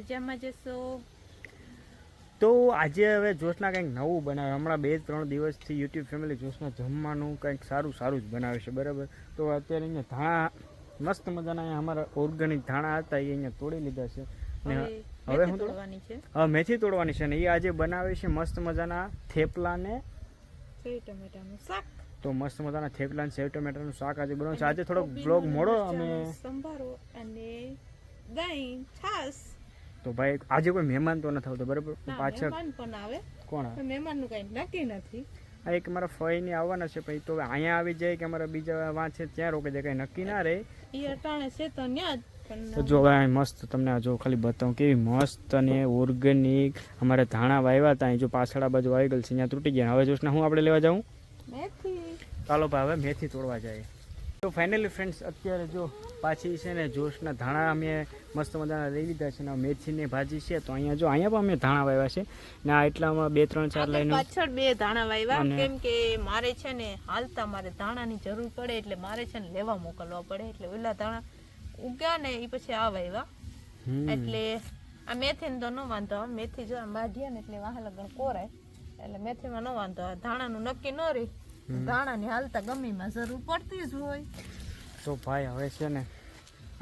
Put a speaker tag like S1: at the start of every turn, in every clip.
S1: મજામાં જશો?
S2: તો આજે હવે જોશના કંઈક નવું બનાવે હમણાં બે ત્રણ દિવસથી યુટ્યુબ ફેમિલી જોશના જમવાનું કંઈક સારું સારું જ બનાવે છે બરાબર? તો અત્યારે અહીંયા ધાણા મસ્ત મજાના અહીંયા અમારા ઓર્ગેનિક ધાણા હતા એ અહીંયા તોડી લીધા છે. ને
S1: હવે
S2: હું
S1: તોડવાની છે?
S2: હા મેથી તોડવાની છે ને એ આજે બનાવે છે મસ્ત મજાના થેપલા ને
S1: સેવ ટમેટાનું શાક.
S2: તો મસ્ત મજાના થેપલા ને સેવ ટમેટાનું શાક આજે બનાવવાનું છે. આજે
S1: કોબીનો
S2: બ્લોગ મોડો અમે
S1: સંભારો અને દહીં છાસ
S2: તો ભાઈ આજે કોઈ મહેમાન તો નથી આવતો બરાબર? પાછળ
S1: પણ આવે.
S2: કોણ આવે?
S1: મહેમાનનું કઈ નક્કી નથી.
S2: આ એક મારા ફઈની આવવાના છે પછી તો અહીંયા આવી જાય કે અમારા બીજા વાંચે ત્યાં રોકે જાય કંઈ નક્કી ના રહે.
S1: એ અટાણે છે તો ત્યાં જ
S2: તો જો મસ્ત તમને આ જો ખાલી બતાવું કેવી મસ્ત અને ઓર્ગેનિક અમારે ધાણા વાવ્યા હતા જો પાછળ આ બાજુ આવી ગયેલ છે ત્યાં તૂટી ગયા. હવે જોશના હું આપણે લેવા જાઉં?
S1: મેથી.
S2: ચાલો ભાઈ હવે મેથી તોડવા જાય. તો ફાઇનલી ફ્રેન્ડ્સ અત્યારે જો પાછી છે ને જોશના ધાણા અમે મસ્ત મજાના લઈ લીધા છે ને મેથીની ભાજી છે. તો અહીંયા જો અહીંયા પણ અમે ધાણા વાવ્યા છે. ને આ એટલામાં બે ત્રણ ચાર
S1: આગળ પાછળ બે ધાણા વાવ્યા કેમ કે મારે છે ને હાલતા મારે ધાણાની જરૂર પડે એટલે મારે છે ને લેવા મોકલવા પડે. એટલે ઓલા ધાણા ઉગ્યા ને એ પછી આ વાવ્યા. એટલે આ મેથી તો ન વાંધો મેથી જો આમ બાંધીએ ને એટલે વાહ લગન કોરાય. એટલે મેથીમાં ન વાંધો ધાણાનું નક્કી ન રહી. ધાણાની હાલતા ગમીમાં જરૂર પડતી જ હોય.
S2: તો ભાઈ હવે છે ને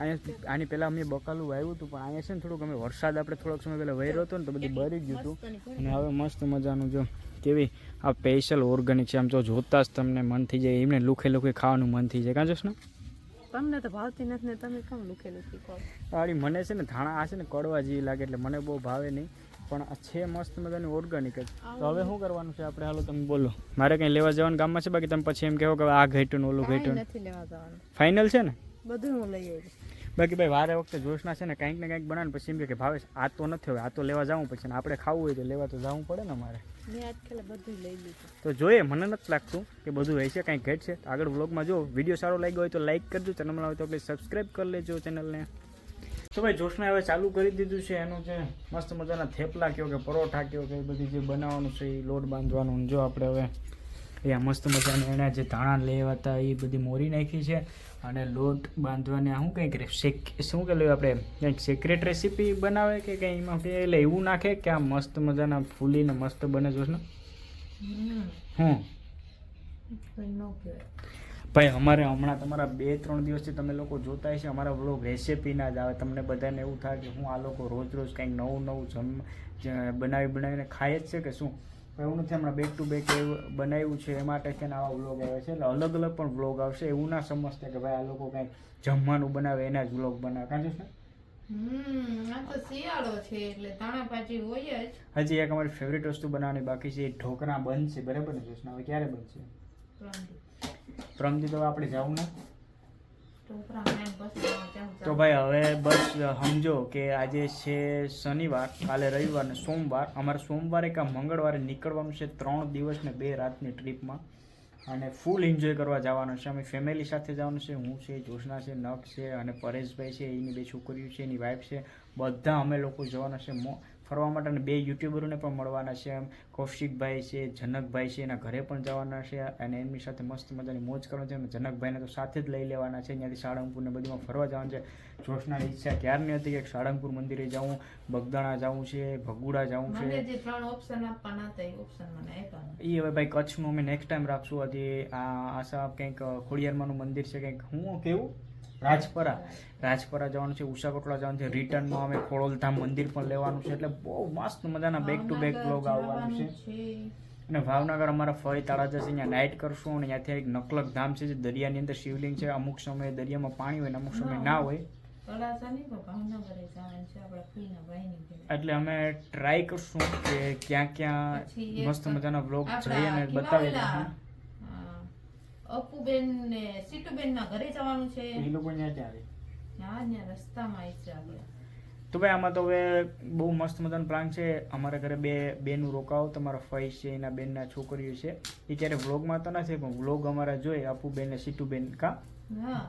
S2: અહીંયા આની પહેલાં અમે બકાલું વાવ્યું હતું પણ અહીંયા છે ને થોડુંક અમે વરસાદ આપણે થોડોક સમય પહેલાં વહેરો હતો ને તો બધી બળી ગયું હતું. અને હવે મસ્ત મજાનું જો કેવી આ સ્પેશિયલ ઓર્ગેનિક છે આમ જો જોતા જ તમને મન થઈ જાય એમને લુખે લુખે ખાવાનું મન થઈ જાય. કાં જોશ ને
S1: તમને તો ભાવતી નથી ને તમે કેમ લુખેલું લુખી
S2: ખાવ મને છે ને ધાણા આ છે ને કડવા જેવી લાગે એટલે મને બહુ ભાવે નહીં. પણ આ છે મસ્ત મજાની ઓર્ગેનિક જ. તો હવે શું કરવાનું છે આપણે? હાલો તમે બોલો. મારે કંઈ લેવા જવાનું ગામમાં છે? બાકી તમે પછી એમ કહો કે આ ઘટ્યું ઓલું ઘટ્યું
S1: નથી લેવા જવાનું.
S2: ફાઇનલ છે ને?
S1: બધું હું લઈ આવી
S2: બાકી ભાઈ વારે વખતે જોશના છે ને કંઈક ને કંઈક બનાવે પછી એમ કહે કે ભાવેશ આ તો નથી હવે આ તો લેવા જવું પછી આપણે ખાવું હોય તો લેવા તો જવું પડે ને અમારે.
S1: મેં આજ ખેલે બધું લઈ લીધું.
S2: તો જોઈએ મને નથી લાગતું કે બધું રહેશે કંઈક ઘટ છે આગળ વ્લોગમાં જો વીડિયો સારો લાગ્યો હોય તો લાઇક કરજો ચેનલમાં હોય તો પ્લીઝ સબસ્ક્રાઈબ કરી લેજો ચેનલને તો ભાઈ જોશને હવે ચાલુ કરી દીધું છે એનું જે મસ્ત મજાના થેપલા કયો કે પરોઠા કયો કે બધી જે બનાવવાનું છે એ લોટ બાંધવાનું જો આપણે હવે એ મસ્ત મજાના એના જે ધાણા લેવા હતા એ બધી મોરી નાખી છે અને લોટ બાંધવાને શું કંઈક શેક શું કે લેવું આપણે કંઈક સિક્રેટ રેસીપી બનાવે કે કંઈ એમાં એટલે એવું નાખે કે આ મસ્ત મજાના ફૂલીને મસ્ત બને જોશને? હું ભાઈ અમારે હમણાં તમારા બે ત્રણ દિવસથી તમે લોકો જોતા હશે અમારા વ્લોગ રેસીપીના જ આવે. તમને બધાને એવું થાય કે હું આ લોકો રોજ રોજ કંઈક નવું નવું જમ બનાવી બનાવીને ખાય જ છે કે શું? એવું નથી હમણાં બેક ટુ બેક એવું બનાવ્યું છે એ માટે છે ને આવા વ્લોગ આવે છે. એટલે અલગ અલગ પણ વ્લોગ આવશે. એવું ના સમજતા કે ભાઈ આ લોકો કંઈક જમવાનું બનાવે એના જ વ્લોગ બનાવે. કાં છે
S1: છે
S2: હજી એક અમારી ફેવરેટ વસ્તુ બનાવવાની બાકી છે. એ ઢોકળા બનશે. બરાબર ને જોશના? હવે ક્યારે બનશે? પ્રમદી તો આપણે જવું ને? તો ભાઈ હવે બસ સમજો કે આજે છે શનિવાર કાલે રવિવાર ને સોમવાર. અમારે સોમવારે કે મંગળવારે નીકળવાનું છે ત્રણ દિવસ ને બે રાતની ટ્રીપમાં. અને ફૂલ એન્જોય કરવા જવાનું છે. અમે ફેમિલી સાથે જવાનું છે. હું છે જોશના છે નખ છે અને પરેશભાઈ છે એની બે છોકરીઓ છે એની વાઈફ છે. બધા અમે લોકો જવાના છે. ફરવા માટે અને બે યુટ્યુબરોને પણ મળવાના છે એમ. કૌશિકભાઈ છે જનકભાઈ છે એના ઘરે પણ જવાના છે અને એમની સાથે મસ્ત મજાની મોજ કરવાની છે અને જનકભાઈને તો સાથે જ લઈ લેવાના છે. ત્યાંથી સાળંગપુરને બધીમાં ફરવા જવાનું છે. જોશનાની ઈચ્છા ક્યારની હતી કે સાળંગપુર મંદિરે જવું બગદાણા જવું છે ભગુડા જવું છે.
S1: એ
S2: હવે ભાઈ કચ્છનું અમે નેક્સ્ટ ટાઈમ રાખશું. હજી આ આશા કંઈક ખોડિયારમાંનું મંદિર છે કંઈક. હું કેવું? રાજપરા. રાજપરા જવાનું છે ઉષાકોટલા જવાનું છે રિટર્નમાં અમે ખોડોલધામ મંદિર પણ લેવાનું છે. એટલે બહુ મસ્ત મજાના બેક ટુ બેક બ્લોગ આવવાનું છે. અને ભાવનગર અમારા ફરી તળાજા છે અહીંયા નાઇટ કરશું અને ત્યાંથી એક નકલક ધામ છે જે દરિયાની અંદર શિવલિંગ છે. અમુક સમયે દરિયામાં પાણી હોય ને અમુક સમય ના હોય. એટલે અમે ટ્રાય કરશું કે ક્યાં ક્યાં મસ્ત મજાના બ્લોગ જઈએ અને
S1: બતાવી અ, અપુબેન ને સીટુબેન ના ઘરે જવાનું છે.
S2: એ લોકો ત્યાં ત્યાં
S1: હા ત્યાં રસ્તામાં છે આપણે
S2: તો ભાઈ આમાં તો હવે બહુ મસ્ત મજાનો પ્લાન છે. અમારા ઘરે બે બેનું રોકાવો તમારા ફઈ છે એના બેનના છોકરીઓ છે. એ ક્યારે વ્લોગમાં તો નથી પણ વ્લોગ અમારા જોઈએ અપુબેન ને સીટુબેન કા?
S1: હા.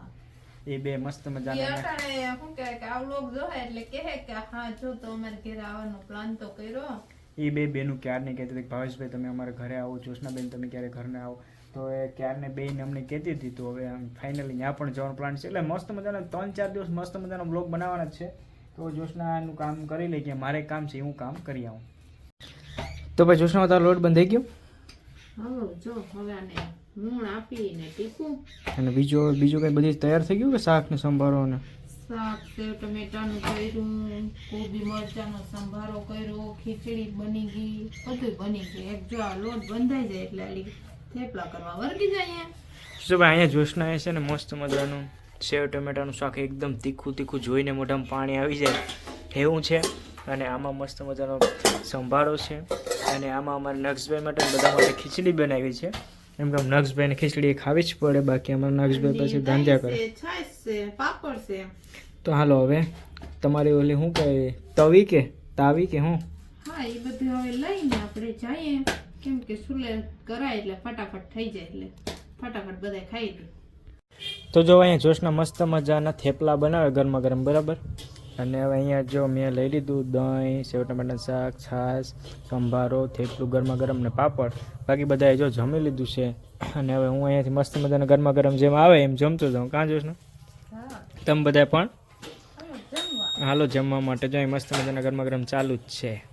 S2: એ બે મસ્ત મજાના
S1: અટાણે શું કહે કે આ વ્લોગ જોહે એટલે કહે કે હા જો તો અમારે ઘરે આવવાનો પ્લાન તો કર્યો.
S2: એ બે બેનું ક્યારની કહેતી હતી કે ભાવેશભાઈ તમે અમારા ઘરે આવો જોશનાબેન તમે ક્યારે ઘરને આવો. તો એ ક્યારને બે અમને કહેતી હતી તો હવે ફાઇનલી ત્યાં પણ જવાનો પ્લાન છે. એટલે મસ્ત મજાના ત્રણ ચાર દિવસ મસ્ત મજાનો બ્લોગ બનાવવાના છે. તો જોશનાનું કામ કરી લે કે મારે કામ છે હું કામ કરી આવું. તો ભાઈ જોશના તારો લોટ બંધ થઈ ગયો
S1: જો હવે આને મૂણ આપીને ટીકું
S2: અને બીજો બીજું કંઈ બધી તૈયાર થઈ ગયું કે શાક ને સંભારો ને
S1: શાક સેવ ટમેટાનું કર્યું કોબી મરચાંનો સંભારો કર્યો ખીચડી બની ગઈ બધું બની ગયું. એક જો આ લોટ બંધાઈ જાય એટલે થેપલા કરવા વર્ગી જઈએ.
S2: શું ભાઈ અહીંયા જોશના છે ને મસ્ત મજાનું સેવ ટમેટાનું શાક એકદમ તીખું તીખું જોઈને મોઢામાં પાણી આવી જાય. એવું છે. અને આમાં મસ્ત મજાનો સંભારો છે. અને આમાં અમારે નક્ષભાઈ માટે બધા માટે ખીચડી બનાવી છે. એમ કે નક્ષભાઈને ખીચડી ખાવી જ પડે બાકી અમારા નક્ષભાઈ પછી ધાંધ્યા કરે.
S1: પાપડ છે.
S2: તો હાલો હવે તમારી ઓલી શું કહે તવી કે તાવી કે હું?
S1: હા એ બધું હવે લઈને આપણે જઈએ. કેમ કે સુલે કરાય એટલે ફટાફટ થઈ જાય એટલે ફટાફટ બધા ખાઈ લે.
S2: તો જો અહીંયા જોશના મસ્ત મજાના થેપલા બનાવે ગરમા ગરમ બરાબર? અને હવે અહીંયા જો મેં લઈ લીધું દહીં સેવ ટમાટાનું શાક છાશ સંભારો થેપલું ગરમા ગરમ ને પાપડ. બાકી બધાએ જો જમી લીધું છે. અને હવે હું અહીંયાથી મસ્ત મજાના ગરમા ગરમ જેમ આવે એમ જમતો જાઉં. કાં જોશના? તમે બધા પણ? હાલો જમવા માટે જો અહીં મસ્ત મજાના ગરમા ગરમ ચાલુ જ છે.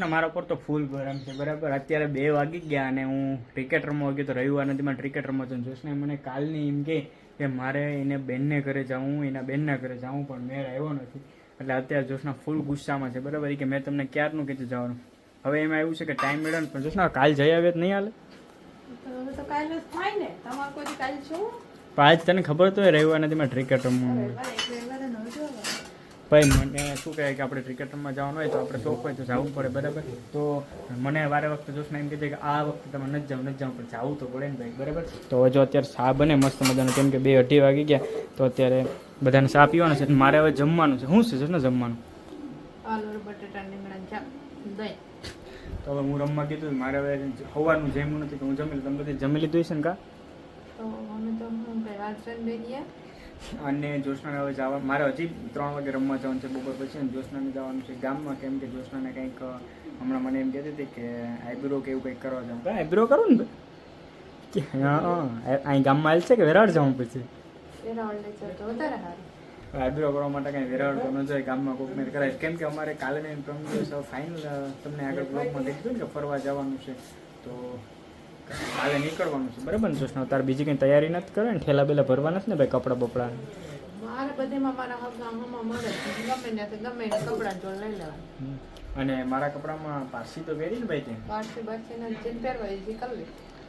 S2: મારા પર તો ફૂલ ગરમ છે બરાબર? અત્યારે બે વાગી ગયા અને હું ક્રિકેટ રમવા ગયો તો રવિવાર નથી મને ક્રિકેટ રમવા તો જોશને મને કાલની એમ કે કે મારે એને બેનને ઘરે જાઉં એના બેનના ઘરે જાઉં પણ મેળ આવ્યો નથી. એટલે અત્યારે જોશના ફૂલ ગુસ્સામાં છે બરાબર? કે મેં તમને ક્યારનું કીધું જવાનું? હવે એમાં એવું છે કે ટાઈમ મેળવે પણ જોશના કાલ જઈ આવે તો નહીં હાલે? આજ તને ખબર તો રવિવાર નથી મારે ક્રિકેટ રમવાનું
S1: એટલે હવે નવ જોવા
S2: ભાઈ મને શું કહે કે આપણે ક્રિકેટ રમવા જવાનું હોય તો આપણે શોખ હોય તો જવું પડે બરાબર? તો મને વારે વખતે જોશને એમ કીધું કે આ વખતે તમે નથી જાવ નથી જાવ પણ જવું તો પડે ને ભાઈ બરાબર? તો જો અત્યારે ચા બને મસ્ત મજાનો કેમ કે બે અઢી વાગી ગયા તો અત્યારે બધાને ચા પીવાનો છે મારે હવે જમવાનું છે. શું છે ને જમવાનું તો હવે હું રમવા કીધું મારે હવે સવારનું જમ્યું નથી તો હું જમી લઉં. તમે બધી જમી લીધું છે ને કા?
S1: તો અમે તો
S2: અને જ્યોત્સના હવે જવા મારે હજી ત્રણ વાગે રમવા જવાનું છે બપોર પછી અને જ્યોત્સનાને જવાનું છે ગામમાં. કેમ કે જ્યોત્સનાને કંઈક હમણાં મને એમ કહેતી હતી કે આઈબ્રો કે એવું કંઈક કરવા જવું કાંઈ આઈબ્રો કરું ને કે હા હા. અહીં ગામમાં આવેલ છે કે વેરાડ જવું પછી?
S1: વેરાવળ
S2: આઈબ્રો કરવા માટે કાંઈ વેરાડ તો ન જાય ગામમાં કોઈક મેં કરાય. કેમ કે અમારે કાલે ને દિવસ ફાઇનલ તમને આગળ બ્લોગમાં દીધું ને કે ફરવા જવાનું છે. તો કાલે નીકળવાનું છે. બરાબર ને જ્યોત્સના તારે બીજી કંઈ તૈયારી નથી કરે ને ઠેલા બેલા ભરવા નથી ને ભાઈ કપડાં બપડા? અને મારા કપડામાં પારસી તો પહેરી ને ભાઈ તે?
S1: પારસી બારસી જેમ પહેરવા એ જે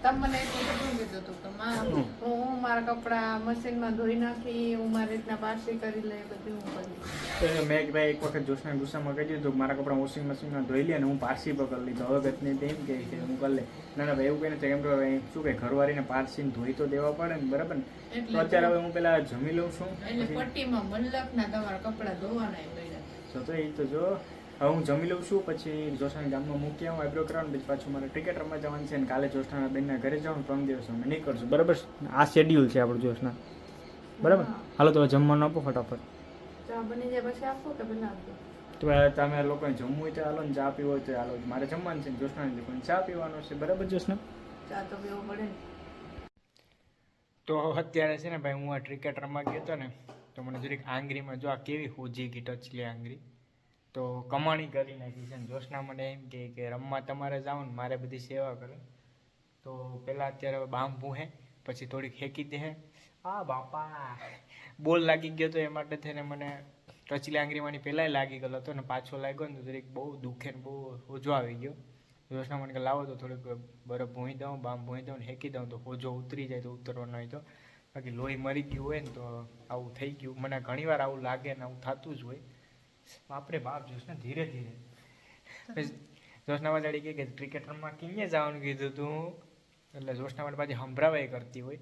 S1: કરી લે તમે મને એટલું બધું કીધું હતું કે મા હું મારા કપડાં મશીનમાં ધોઈ નાખી હું મારી રીતના બાસી કરી લે બધું હું કરી
S2: તો મેં એક ભાઈ એક વખત જોશના ગુસ્સામાં કહી દીધું મારા કપડા વોશિંગ મશીનમાં ધોઈ લે અને હું પારસી પર કરી લીધો. હવે ગતને તેમ કહે કે હું કરી લે. ના ના ભાઈ એવું કહીને કેમ કે શું કે ઘરવાળીને પારસીને ધોઈ તો દેવા પડે ને બરાબર ને? તો અત્યારે હવે હું પેલા જમી લઉં છું
S1: એટલે પટ્ટીમાં મલકના તમારા કપડા ધોવાના
S2: તો એ તો જો હવે હું જમી લઉં છું પછી જોશાના ગામમાં મૂકી આવું આઈબ્રો કરાવવાનું પછી પાછું મારે ક્રિકેટ રમવા જવાનું છે અને કાલે જોશના બેનના ઘરે જવાનું ત્રણ દિવસ અમે નીકળશું. બરાબર આ શેડ્યુલ છે આપણું જોશના બરાબર? હાલો તમે જમવાનું આપો ફટાફટ.
S1: ચા બની જાય પછી આપો કે પેલા આપો?
S2: તો તમે લોકોને જમવું હોય તો હાલો ને ચા પીવો હોય તો હાલો. મારે જમવાનું છે ને જોશના લોકોને ચા પીવાનો છે. બરાબર જોશના
S1: ચા તો પીવો પડે
S2: તો અત્યારે છે ને ભાઈ હું આ ક્રિકેટ રમવા ગયો હતો ને તો મને જરીક આંગળીમાં જો આ કેવી હોજી ગઈ ટચલી આંગળી. તો કમાણી કરી નાખી છે જોશના મને એમ કહે કે રમવા તમારે જાઓ ને મારે બધી સેવા કરે. તો પહેલાં અત્યારે હવે બામ ભૂહે, પછી થોડીક હેકી દે આ બાપા, બોલ લાગી ગયો તો એ માટે થઈને મને ટચલી આંગરીમાંની પહેલાંય લાગી ગયો હતો ને પાછો લાગ્યો ને તો જરીક બહુ દુખે ને બહુ હોજો આવી ગયો. જોશના મને લાવો તો થોડીક બરફ ભૂંઈ દઉં, બામ ભૂંઈ દઉં ને હેકી દઉં તો હોજો ઉતરી જાય તો ઉતરવાનો હોય તો. બાકી લોહી મરી ગયું હોય ને તો આવું થઈ ગયું. મને ઘણીવાર આવું લાગે ને આવું થતું જ હોય. બાપરે બાપ જોશના ધીરે ધીરે. જોશના વાળી કે ક્રિકેટ રમવા કિંગે જવાનું કીધું તું? એટલે જોશના વાળી પાછી સંભળાવાય કરતી હોય.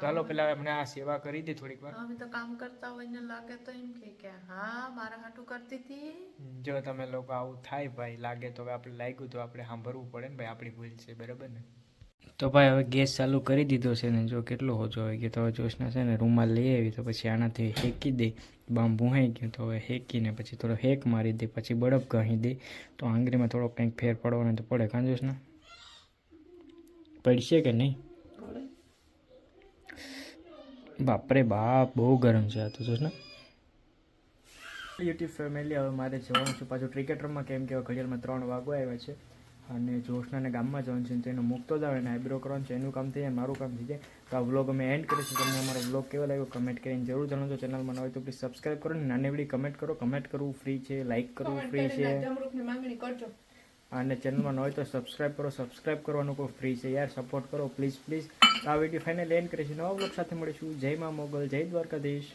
S2: ચાલો પેલા એમને આ સેવા કરી દે થોડીક વાર.
S1: અમે તો કામ કરતા હોય ને લાગે તો એમ કે કે હા મારા હાટું કરતી હતી
S2: જો તમે લોકો આવું થાય ભાઈ લાગે તો હવે આપણે લાગ્યું તો આપણે સાંભળવું પડે ને ભાઈ આપણી ભૂલ છે બરાબર ને? તો ભાઈ હવે ગેસ ચાલુ કરી દીધો છે ને જો કેટલો હોજો હોય કે તો જોશના છે ને રૂમાલ લઈ આવી તો પછી આનાથી શેકી દે. બામ ભૂહાઈ ગયું તો હવે હેકીને પછી થોડો હેક મારી દે, પછી બળપ ઘહી દે. તો આંગળીમાં થોડો કંઈક ફેર પડવાનો તો પડે, કાં ને? પડશે કે નહીં? બાપરે બાપ, બહુ ગરમ છે આ તો જોશના યુટ્યુબ ફેમિલી હવે મારે જવાનું છે પાછું ક્રિકેટ રમવા, કેમ કે ઘડિયાળમાં ત્રણ વાગો આવ્યા છે. અને જોશનાને ગામમાં જવાનું છે તો એનો મૂકતો જ આવે ને આઈબ્રો કરવાનું છે એનું કામ થઈ જાય મારું કામ થઈ જાય. તો આ વ્લોગ અમે એન્ડ કરીશું. તમને અમારો વ્લોગ કેવો લાગ્યો કમેન્ટ કરીને જરૂર જણાવજો. ચેનલમાં ન હોય તો પ્લીઝ સબસ્ક્રાઈબ કરો ને નાની એવડી કમેન્ટ કરો. કમેન્ટ કરવું ફ્રી છે લાઇક કરવું ફ્રી છે. અને ચેનલમાં ન હોય તો સબસ્ક્રાઈબ કરો. સબસ્ક્રાઈબ કરવાનું કોઈ ફ્રી છે. યાર સપોર્ટ કરો. પ્લીઝ પ્લીઝ આ વીડિયો ફાઇનલ એન્ડ કરીશું. નવા વ્લોગ સાથે મળીશું. જય મા મોગલ જય દ્વારકાધીશ.